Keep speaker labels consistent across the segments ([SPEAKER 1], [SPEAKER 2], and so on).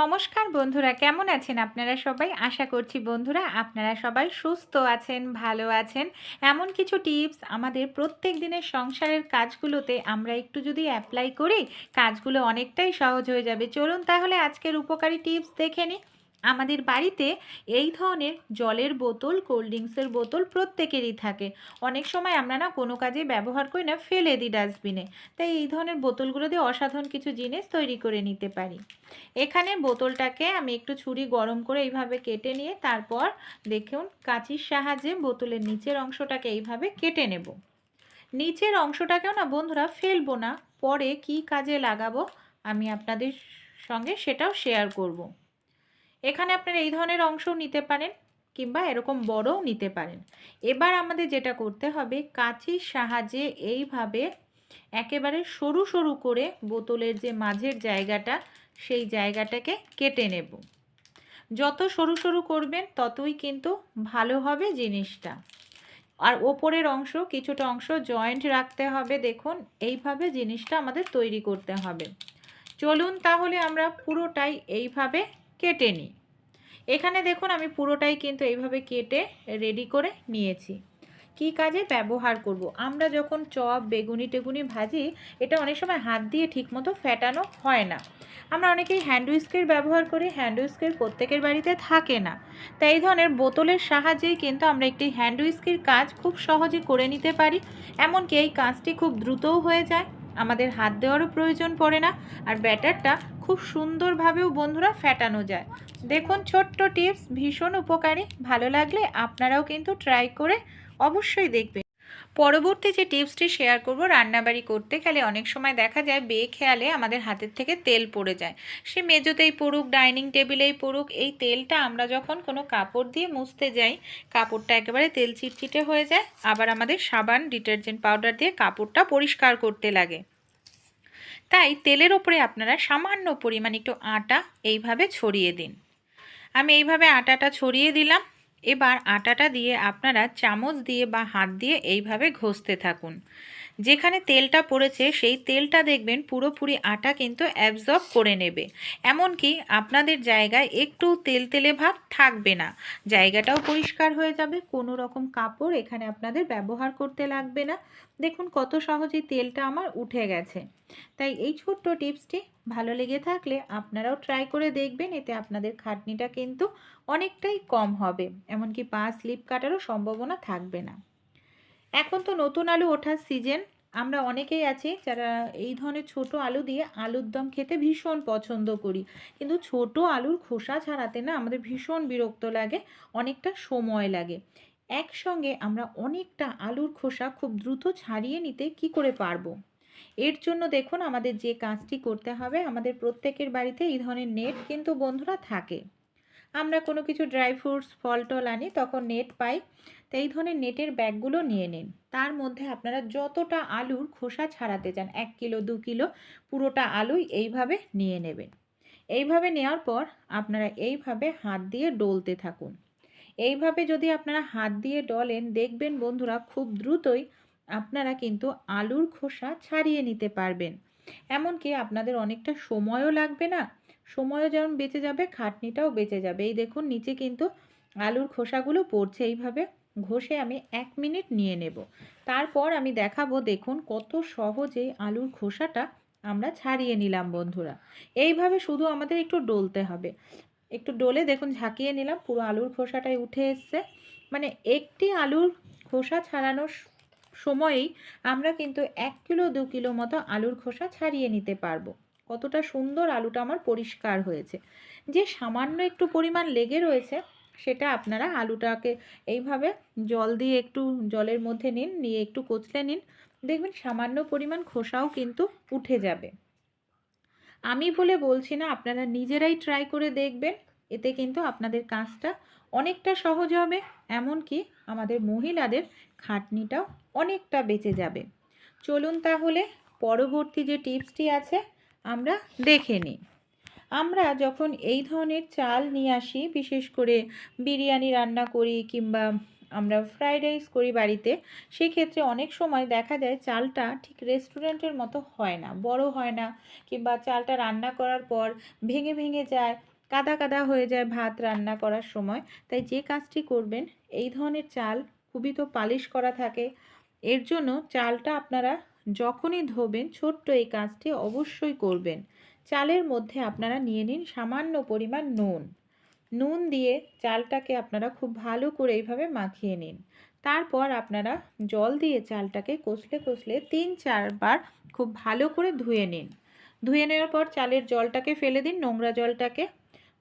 [SPEAKER 1] নমস্কার বন্ধুরা, কেমন আছেন আপনারা সবাই? আশা করছি বন্ধুরা আপনারা সবাই সুস্থ আছেন, ভালো আছেন। এমন কিছু টিপস আমাদের প্রত্যেক দিনের সংসারের কাজগুলোতে আমরা একটু যদি অ্যাপ্লাই করি, কাজগুলো অনেকটাই সহজ হয়ে যাবে। চলুন তাহলে আজকের উপকারী টিপস দেখে নিই। আমাদের বাড়িতে এই ধরনের জলের বোতল কোল্ড ড্রিঙ্কসের বোতল প্রত্যেকেরই থাকে। অনেক সময় আমরা না কোনো কাজে ব্যবহার করি না, ফেলে দিই ডাস্টবিনে তাই এই ধরনের বোতলগুলো দিয়ে অসাধারণ কিছু জিনিস তৈরি করে নিতে পারি। এখানে বোতলটাকে আমি একটু ছুরি গরম করে এইভাবে কেটে নিয়ে তারপর দেখুন কাঁচির সাহায্যে বোতলের নিচের অংশটাকে এইভাবে কেটে নেব। নিচের অংশটাকেও না বন্ধুরা ফেলব না, পরে কি কাজে লাগাবো আমি আপনাদের সঙ্গে সেটাও শেয়ার করব। এখানে আপনারা এই ধরনের অংশও নিতে পারেন কিংবা এরকম বড়ও নিতে পারেন। এবার আমাদের যেটা করতে হবে, কাঁচির সাহায্যে এইভাবে একেবারে সরু সরু করে বোতলের যে মাঝের জায়গাটা, সেই জায়গাটাকে কেটে নেব। যত সরু সরু করবেন, ততই কিন্তু ভালো হবে জিনিসটা। আর ওপরের অংশ, কিছুটা অংশ জয়েন্ট রাখতে হবে, দেখুন, এইভাবে জিনিসটা আমাদের তৈরি করতে হবে। চলুন তাহলে আমরা পুরোটাই এইভাবে কেটে নিই। এখানে দেখুন আমি পুরোটাই কিন্তু এইভাবে কেটে রেডি করে নিয়েছি। কি কাজে ব্যবহার করব। আমরা যখন চপ, বেগুনি টেগুনি ভাজি, এটা অনেক সময় হাত দিয়ে ঠিকমতো ফেটানো হয় না। আমরা অনেকেই হ্যান্ড উইস্কের ব্যবহার করি হ্যান্ড উইস্কের প্রত্যেকের বাড়িতে থাকে না। তাই এই ধরনের বোতলের সাহায্যেই কিন্তু আমরা একটি হ্যান্ড উইস্কের কাজ খুব সহজে করে নিতে পারি। এমনকি এই কাজটি খুব দ্রুতও হয়ে যায়। আমাদের হাত দেওয়ারও প্রয়োজন পড়ে না। আর ব্যাটারটা খুব সুন্দরভাবেও বন্ধুরা ফেটানো যায়। দেখুন ছোট্ট টিপস, ভীষণ উপকারী। ভালো লাগলে আপনারাও কিন্তু ট্রাই করে অবশ্যই দেখবেন। পরবর্তী যে টিপসটি শেয়ার করব রান্নাবাড়ি করতে গেলে অনেক সময় দেখা যায় বেখেয়ালে আমাদের হাতের থেকে তেল পড়ে যায়। সে মেজোতেই পড়ুক, ডাইনিং টেবিলেই পড়ুক, এই তেলটা আমরা যখন কোনো কাপড় দিয়ে মুছতে যাই, কাপড়টা একেবারে তেল চিটচিটে হয়ে যায়। আবার আমাদের সাবান, ডিটারজেন্ট পাউডার দিয়ে কাপড়টা পরিষ্কার করতে লাগে। তাই তেলের ওপরে আপনারা সামান্য পরিমাণ একটু আটা এইভাবে ছড়িয়ে দিন। আমি এইভাবে আটাটা ছড়িয়ে দিলাম। এবার আটাটা দিয়ে আপনারা চামচ দিয়ে বা হাত দিয়ে এইভাবে ঘষতে থাকুন। যেখানে তেলটা পড়েছে, সেই তেলটা দেখবেন পুরোপুরি আটা কিন্তু অ্যাবজর্ব করে নেবে। এমনকি আপনাদের জায়গায় একটু তেল তেলে ভাব থাকবে না। জায়গাটাও পরিষ্কার হয়ে যাবে, কোনো রকম কাপড় এখানে আপনাদের ব্যবহার করতে লাগবে না। দেখুন কত সহজেই তেলটা আমার উঠে গেছে। তাই এই ছোট্ট টিপসটি ভালো লেগে থাকলে আপনারাও ট্রাই করে দেখবেন, এতে আপনাদের খাটনিটা কিন্তু অনেকটাই কম হবে। এমনকি পা স্লিপ কাটারও সম্ভাবনা থাকবে না। এখন তো নতুন আলু ওঠার সিজন আমরা অনেকেই আছি যারা এই ধরনের ছোট আলু দিয়ে আলুর দম খেতে ভীষণ পছন্দ করি। কিন্তু ছোট আলুর খোসা ছাড়াতে না আমাদের ভীষণ বিরক্ত লাগে, অনেকটা সময় লাগে। একসঙ্গে আমরা অনেকটা আলুর খোসা খুব দ্রুত ছাড়িয়ে নিতে কি করে পারব? এর জন্য দেখুন আমাদের যে কাজটি করতে হবে, আমাদের প্রত্যেকের বাড়িতে এই ধরনের নেট কিন্তু বন্ধুরা থাকে। আমরা কোনো কিছু ড্রাই ফ্রুটস ফল টল আনি, তখন নেট পাই। তো এই ধরনের নেটের ব্যাগগুলো নিয়ে নিন। তার মধ্যে আপনারা যতটা আলুর খোসা ছাড়াতে চান, এক কিলো, দু কিলো, পুরোটা আলুই এইভাবে নিয়ে নেবেন। এইভাবে নেওয়ার পর আপনারা এইভাবে হাত দিয়ে ডলতে থাকুন। এইভাবে যদি আপনারা হাত দিয়ে ডলেন, দেখবেন বন্ধুরা খুব দ্রুতই আপনারা কিন্তু আলুর খোসা ছাড়িয়ে নিতে পারবেন। এমনকি আপনাদের অনেকটা সময়ও লাগবে না। সময়ও যেমন বেঁচে যাবে, খাটনিটাও বেঁচে যাবে। এই দেখুন, নিচে কিন্তু আলুর খোসাগুলো পড়ছে। এইভাবে ঘষে আমি এক মিনিট নিয়ে নেব। তারপর আমি দেখাবো, দেখুন কত সহজে আলুর খোসাটা আমরা ছাড়িয়ে নিলাম বন্ধুরা। এইভাবে শুধু আমাদের একটু ডলতে হবে। একটু ডলে দেখুন ঝাঁকিয়ে নিলাম, পুরো আলুর খোসাটাই উঠে এসছে। মানে একটি আলুর খোসা ছাড়ানোর সময়েই আমরা কিন্তু এক কিলো, দু কিলো মতো আলুর খোসা ছাড়িয়ে নিতে পারব। কতটা সুন্দর আলুটা আমার পরিষ্কার হয়েছে। যে সামান্য একটু পরিমাণ লেগে রয়েছে সেটা আপনারা আলুটাকে এইভাবে জল দিয়ে একটু জলের মধ্যে নিন, নিয়ে একটু কচলে নিন। দেখবেন সামান্য পরিমাণ খোসাও কিন্তু উঠে যাবে। আমি বলে বলছি না, আপনারা নিজেরাই ট্রাই করে দেখবেন, এতে কিন্তু আপনাদের কাজটা অনেকটা সহজ হবে, এমনকি আমাদের মহিলাদের খাটনিটাও অনেকটা বেঁচে যাবে। চলুন তাহলে পরবর্তী যে টিপসটি আছে, আমরা দেখে নিই। আমরা যখন এই ধরনের চাল নিয়ে আসি, বিশেষ করে বিরিয়ানি রান্না করি কিংবা আমরা ফ্রাইড রাইস করি বাড়িতে, সেক্ষেত্রে অনেক সময় দেখা যায় চালটা ঠিক রেস্টুরেন্টের মতো হয় না, বড় হয় না কিংবা চালটা রান্না করার পর ভেঙে ভেঙে যায়, কাদা কাদা হয়ে যায় ভাত রান্না করার সময়। তাই যে কাজটি করবেন, এই ধরনের চাল খুবই তো পালিশ করা থাকে। এর জন্য চালটা আপনারা যখনই ধোবেন, ছোট্ট এই কাজটি অবশ্যই করবেন। চালের মধ্যে আপনারা নিয়ে নিন সামান্য পরিমাণ নুন। নুন দিয়ে চালটাকে আপনারা খুব ভালো করে এইভাবে মাখিয়ে নিন। তারপর আপনারা জল দিয়ে চালটাকে কষলে কষলে তিন চারবার খুব ভালো করে ধুয়ে নিন। ধুয়ে নেওয়ার পর চালের জলটাকে ফেলে দিন নোংরা জলটাকে।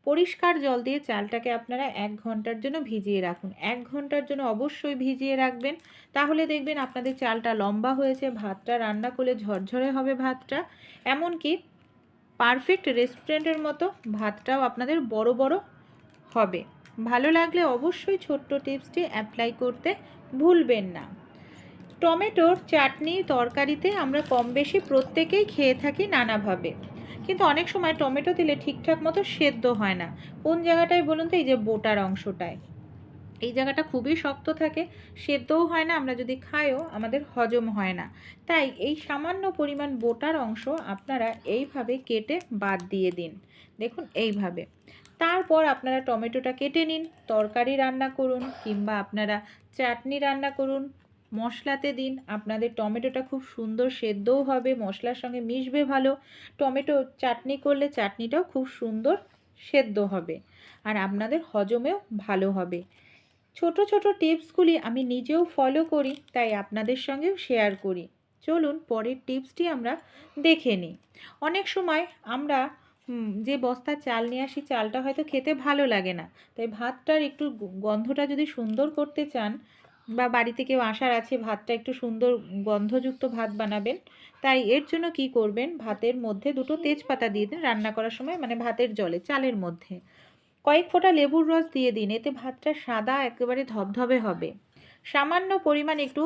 [SPEAKER 1] পরিষ্কার জল দিয়ে চালটাকে আপনারা এক ঘণ্টার জন্য ভিজিয়ে রাখুন। এক ঘণ্টার জন্য অবশ্যই ভিজিয়ে রাখবেন। তাহলে দেখবেন আপনাদের চালটা লম্বা হয়েছে, ভাতটা রান্না করলে ঝরঝরে হবে ভাতটা। এমনকি পারফেক্ট রেস্টুরেন্টের মতো ভাতটাও আপনাদের বড় বড় হবে। ভালো লাগলে অবশ্যই ছোট্ট টিপসটি অ্যাপ্লাই করতে ভুলবেন না। টমেটোর চাটনি তরকারিতে আমরা কম বেশি প্রত্যেকেই খেয়ে থাকি নানাভাবে। কিন্তু অনেক সময় টমেটো দিলে ঠিকঠাক মতো সেদ্ধ হয় না। কোন জায়গাটায় বলুন তো? এই যে বোটার অংশটায়। এই জায়গাটা খুবই শক্ত থাকে, সেদ্ধও হয় না, আমরা যদি খাইও আমাদের হজম হয় না। তাই এই সামান্য পরিমাণ বোটার অংশ আপনারা এইভাবে কেটে বাদ দিয়ে দিন। দেখুন, এইভাবে। তারপর আপনারা টমেটোটা কেটে নিন, তরকারি রান্না করুন, কিংবা আপনারা চাটনি রান্না করুন, মশলাতে দিন। আপনাদের টমেটোটা খুব সুন্দর সেদ্ধও হবে, মশলার সঙ্গে মিশবে ভালো। টমেটো চাটনি করলে চাটনিটাও খুব সুন্দর সেদ্ধ হবে, আর আপনাদের হজমেও ভালো হবে। ছোট ছোট টিপসগুলি আমি নিজেও ফলো করি, তাই আপনাদের সঙ্গেও শেয়ার করি। চলুন পরের টিপসটি আমরা দেখে নিই। অনেক সময় আমরা যে বস্তা চাল নিয়ে আসি, চালটা হয়তো খেতে ভালো লাগে না। তাই ভাতটার একটু গন্ধটা যদি সুন্দর করতে চান, বা বাড়িতে কেউ আসার আছে, ভাতটা একটু সুন্দর গন্ধযুক্ত ভাত বানাবেন, তাই এর জন্য কি করবেন? ভাতের মধ্যে দুটো তেজপাতা দিয়ে দিন, রান্না করার সময় মানে ভাতের জলে, চালের মধ্যে। কয়েক ফোঁটা লেবুর রস দিয়ে দিন, এতে ভাতটা সাদা একেবারে ধবধবে হবে। সামান্য পরিমাণ একটু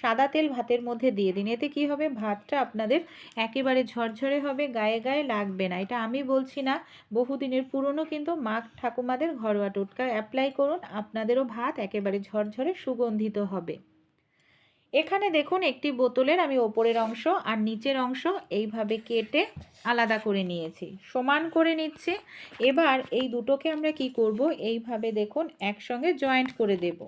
[SPEAKER 1] সাদা তেল ভাতের মধ্যে দিয়ে দিন, এতে কি হবে? ভাতটা আপনাদের একেবারে ঝরঝরে হবে, গায়ে গায়ে লাগবে না। এটা আমি বলছি না, বহুদিনের পুরনো কিন্তু মা ঠাকুমাদের ঘরোয়া টোটকা। অ্যাপ্লাই করুন, আপনাদেরও ভাত একেবারে ঝরঝরে সুগন্ধিত হবে। এখানে দেখুন একটি বোতলের আমি ওপরের অংশ আর নিচের অংশ এইভাবে কেটে আলাদা করে নিয়েছি। সমান করে নিচ্ছে। এবার এই দুটোকে আমরা কি করব? এইভাবে দেখুন একসঙ্গে জয়েন্ট করে দেব।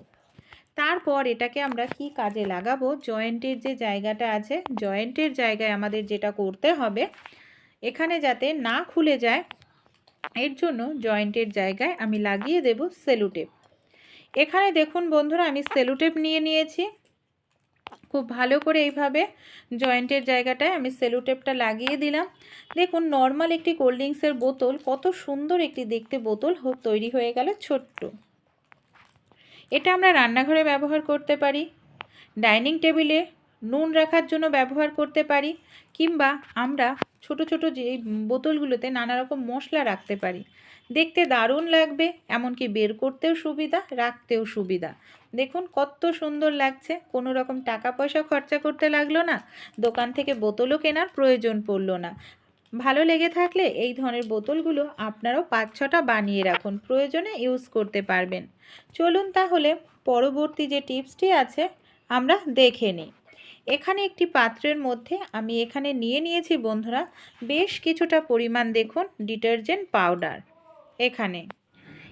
[SPEAKER 1] তারপর এটাকে আমরা কি কাজে লাগাবো? জয়েন্টের যে জায়গাটা আছে, জয়েন্টের জায়গায় আমাদের যেটা করতে হবে, এখানে যাতে না খুলে যায়, এর জন্য জয়েন্টের জায়গায় আমি লাগিয়ে দেব সেলুটেপ। এখানে দেখুন বন্ধুরা আমি সেলুটেপ নিয়ে নিয়েছি। খুব ভালো করে এইভাবে জয়েন্টের জায়গাটায় আমি সেলুটেপটা লাগিয়ে দিলাম। দেখুন, নর্মাল একটি কোল্ড ড্রিঙ্কসের বোতল, কত সুন্দর একটি দেখতে বোতল তৈরি হয়ে গেল ছোট্ট। এটা আমরা রান্নাঘরে ব্যবহার করতে পারি, ডাইনিং টেবিলে নুন রাখার জন্য ব্যবহার করতে পারি, কিংবা আমরা ছোট ছোট যে বোতলগুলোতে নানা রকম মশলা রাখতে পারি। দেখতে দারুণ লাগবে, এমনকি বের করতেও সুবিধা, রাখতেও সুবিধা। দেখুন কত সুন্দর লাগছে। কোনো রকম টাকা পয়সা খরচা করতে লাগল না। দোকান থেকে বোতলও কেনার প্রয়োজন পড়ল না। ভালো লেগে থাকলে এই ধরনের বোতলগুলো আপনারাও পাঁচ ছটা বানিয়ে রাখুন। প্রয়োজনে ইউজ করতে পারবেন। চলুন তাহলে পরবর্তী যে টিপসটি আছে, আমরা দেখে নিই। এখানে একটি পাত্রের মধ্যে আমি এখানে নিয়ে নিয়েছি বন্ধুরা, বেশ কিছুটা পরিমাণ দেখুন, ডিটারজেন্ট পাউডার। এখানে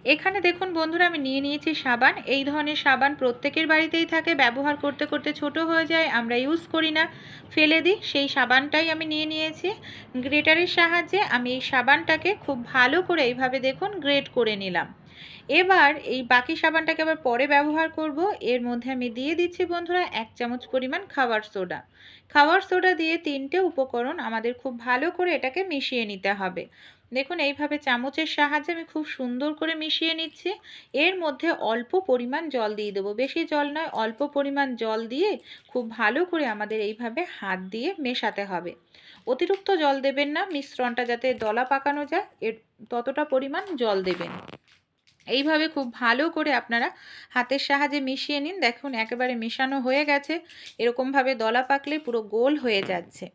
[SPEAKER 1] এখানে দেখুন বন্ধুরা, আমি নিয়ে নিয়েছি সাবান। এই ধরনের সাবান প্রত্যেকের বাড়িতেই থাকে। ব্যবহার করতে করতে ছোট হয়ে যায়, আমরা ইউজ করি না। ফেলে দিই, সেই সাবানটাই আমি নিয়ে নিয়েছি। গ্রেটারের সাহায্যে আমি এই সাবানটাকে খুব ভালো করে এইভাবে দেখুন গ্রেট করে নিলাম। এবার এই বাকি সাবানটাকে আবার পরে ব্যবহার করব। এর মধ্যে আমি দিয়ে দিচ্ছি বন্ধুরা, এক চামচ পরিমাণ খাবার সোডা। খাবার সোডা দিয়ে তিনটে উপকরণ আমাদের খুব ভালো করে এটাকে মিশিয়ে নিতে হবে। দেখুন, এইভাবে চামচের সাহায্যে আমি খুব সুন্দর করে মিশিয়ে নিচ্ছি। এর মধ্যে অল্প পরিমাণ জল দিয়ে দেবো। বেশি জল নয়, অল্প পরিমাণ জল দিয়ে খুব ভালো করে আমাদের এইভাবে হাত দিয়ে মেশাতে হবে। অতিরিক্ত জল দেবেন না, মিশ্রণটা যাতে দলা পাকানো যায়, এর ততটা পরিমাণ জল দেবেন। এইভাবে খুব ভালো করে আপনারা হাতের সাহায্যে মিশিয়ে নিন। দেখুন, একেবারে মেশানো হয়ে গেছে। এরকমভাবে দলা পাকলে পুরো গোল হয়ে যাচ্ছে।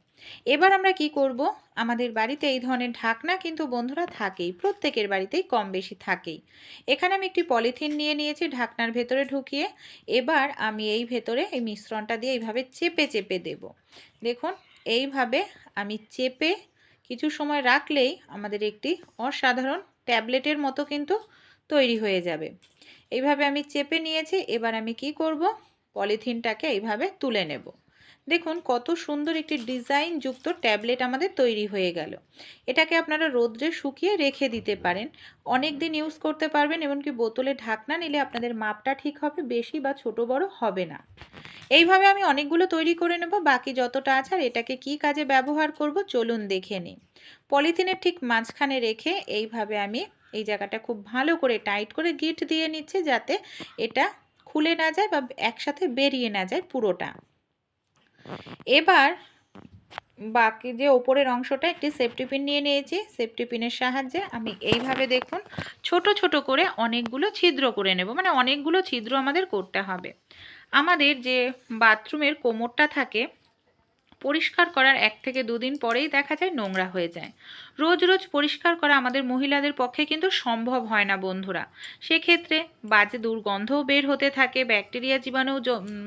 [SPEAKER 1] এবার আমরা কি করব? আমাদের বাড়িতে এই ধরনের ঢাকনা কিন্তু বন্ধুরা থাকেই, প্রত্যেকের বাড়িতেই কম বেশি থাকেই। এখানে আমি একটি পলিথিন নিয়ে নিয়েছি ঢাকনার ভেতরে ঢুকিয়ে। এবার আমি এই ভেতরে এই মিশ্রণটা দিয়ে এইভাবে চেপে চেপে দেব। দেখুন, এইভাবে আমি চেপে কিছু সময় রাখলেই আমাদের একটি অসাধারণ ট্যাবলেটের মতো কিন্তু তৈরি হয়ে যাবে। এইভাবে আমি চেপে নিয়েছি, এবার আমি কি করব? পলিথিনটাকে এইভাবে তুলে নেব। দেখুন, কত সুন্দর একটি ডিজাইনযুক্ত ট্যাবলেট আমাদের তৈরি হয়ে গেল। এটাকে আপনারা রোদ্রে শুকিয়ে রেখে দিতে পারেন। অনেক দিন ইউজ করতে পারবেন, এমনকি বোতলে ঢাকনা নিলে আপনাদের মাপটা ঠিক হবে, বেশি বা ছোট বড় হবে না। এইভাবে আমি অনেকগুলো তৈরি করে নেব, বাকি যতটা আছে আর এটাকে কি কাজে ব্যবহার করব চলুন দেখে নিই। পলিথিনের ঠিক মাঝখানে রেখে এইভাবে আমি এই জায়গাটা খুব ভালো করে টাইট করে গিট দিয়ে নিচ্ছে, যাতে এটা খুলে না যায় বা একসাথে বেরিয়ে না যায় পুরোটা। এবার বাকি যে ওপরের অংশটা, একটি সেফটি পিন নিয়ে নিয়েছি। সেফটি পিনের সাহায্যে আমি এইভাবে দেখুন, ছোট ছোট করে অনেকগুলো ছিদ্র করে নেব। মানে অনেকগুলো ছিদ্র আমাদের করতে হবে। আমাদের যে বাথরুমের কোমরটা থাকে পরিষ্কার করার এক থেকে দুদিন পরেই দেখা যায় নোংরা হয়ে যায়। রোজ রোজ পরিষ্কার করা আমাদের মহিলাদের পক্ষে কিন্তু সম্ভব হয় না বন্ধুরা। সেক্ষেত্রে বাজে দুর্গন্ধও বের হতে থাকে, ব্যাকটেরিয়া জীবাণু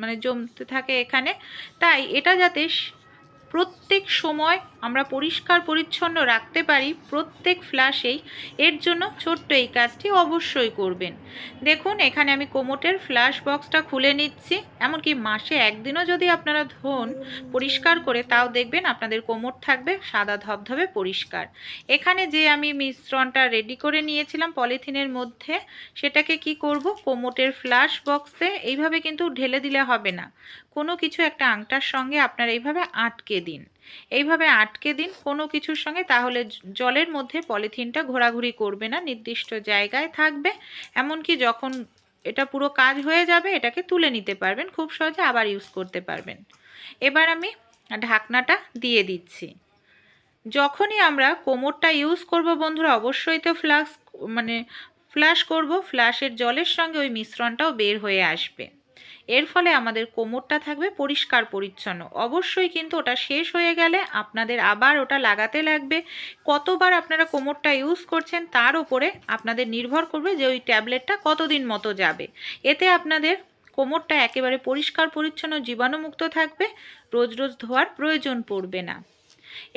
[SPEAKER 1] মানে জমতে থাকে এখানে। তাই এটা যাতে প্রত্যেক সময় আমরা পরিষ্কার পরিচ্ছন্ন রাখতে পারি প্রত্যেক ফ্ল্যাশেই এর জন্য ছোট্ট এই কাজটি অবশ্যই করবেন। দেখুন, এখানে আমি কোমোটের ফ্ল্যাশ বক্সটা খুলে নিচ্ছি। এমনকি মাসে একদিনও যদি আপনারা ধোন পরিষ্কার করে, তাও দেখবেন আপনাদের কোমর থাকবে সাদা ধবধবে পরিষ্কার। এখানে যে আমি মিশ্রণটা রেডি করে নিয়েছিলাম পলিথিনের মধ্যে, সেটাকে কি করব? কোমোটের ফ্ল্যাশ বক্সে এইভাবে কিন্তু ঢেলে দিলে হবে না। কোনো কিছু একটা আংটার সঙ্গে আপনারা এইভাবে আটকে দিন। এইভাবে আটকে দিন কোনো কিছুর সঙ্গে, তাহলে জলের মধ্যে পলিথিনটা ঘোরাঘুরি করবে না, নির্দিষ্ট জায়গায় থাকবে। এমনকি যখন এটা পুরো কাজ হয়ে যাবে, এটাকে তুলে নিতে পারবেন, খুব সহজে আবার ইউজ করতে পারবেন। এবার আমি ঢাকনাটা দিয়ে দিচ্ছি। যখনই আমরা কোমরটা ইউজ করব বন্ধুরা, অবশ্যই তো ফ্লাক্স মানে ফ্ল্যাশ করব ফ্ল্যাশের জলের সঙ্গে ওই মিশ্রণটাও বের হয়ে আসবে। এর ফলে আমাদের কোমরটা থাকবে পরিষ্কার পরিচ্ছন্ন। অবশ্যই কিন্তু ওটা শেষ হয়ে গেলে আপনাদের আবার ওটা লাগাতে লাগবে। কতবার আপনারা কোমরটা ইউজ করছেন তার উপরে আপনাদের নির্ভর করবে যে ওই ট্যাবলেটটা কতদিন মতো যাবে। এতে আপনাদের কোমরটা একেবারে পরিষ্কার পরিচ্ছন্ন জীবাণুমুক্ত থাকবে। রোজ রোজ ধোয়ার প্রয়োজন পড়বে না।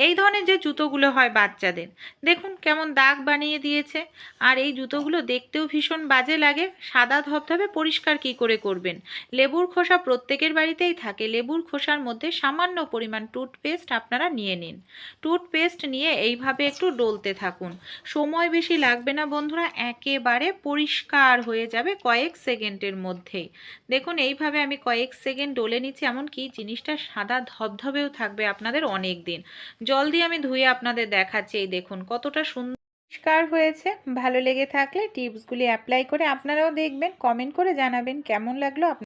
[SPEAKER 1] এই ধরনের যে জুতোগুলো হয় বাচ্চাদের, দেখুন কেমন দাগ বানিয়ে দিয়েছে। আর এই জুতোগুলো দেখতেও ভীষণ বাজে লাগে, সাদা ধবধবে পরিষ্কার কি করে করবেন? লেবুর খোসা প্রত্যেকের বাড়িতেই থাকে, লেবুর খোসার মধ্যে সামান্য পরিমাণ টুথপেস্ট আপনারা নিয়ে নিন। টুথপেস্ট নিয়ে এইভাবে একটু ডলতে থাকুন। সময় বেশি লাগবে না বন্ধুরা, একেবারে পরিষ্কার হয়ে যাবে কয়েক সেকেন্ডের মধ্যেই। দেখুন এইভাবে আমি কয়েক সেকেন্ড ডলে নিচ্ছি, এমনকি জিনিসটা সাদা ধবধবেও থাকবে আপনাদের অনেক দিন। জল দিয়ে আমি ধুয়ে আপনাদের দেখাচ্ছি। এই দেখুন, কতটা সুন্দর পরিষ্কার হয়েছে। ভালো লেগে থাকলে টিপসগুলি অ্যাপ্লাই করে আপনারাও দেখবেন কমেন্ট করে জানাবেন কেমন লাগল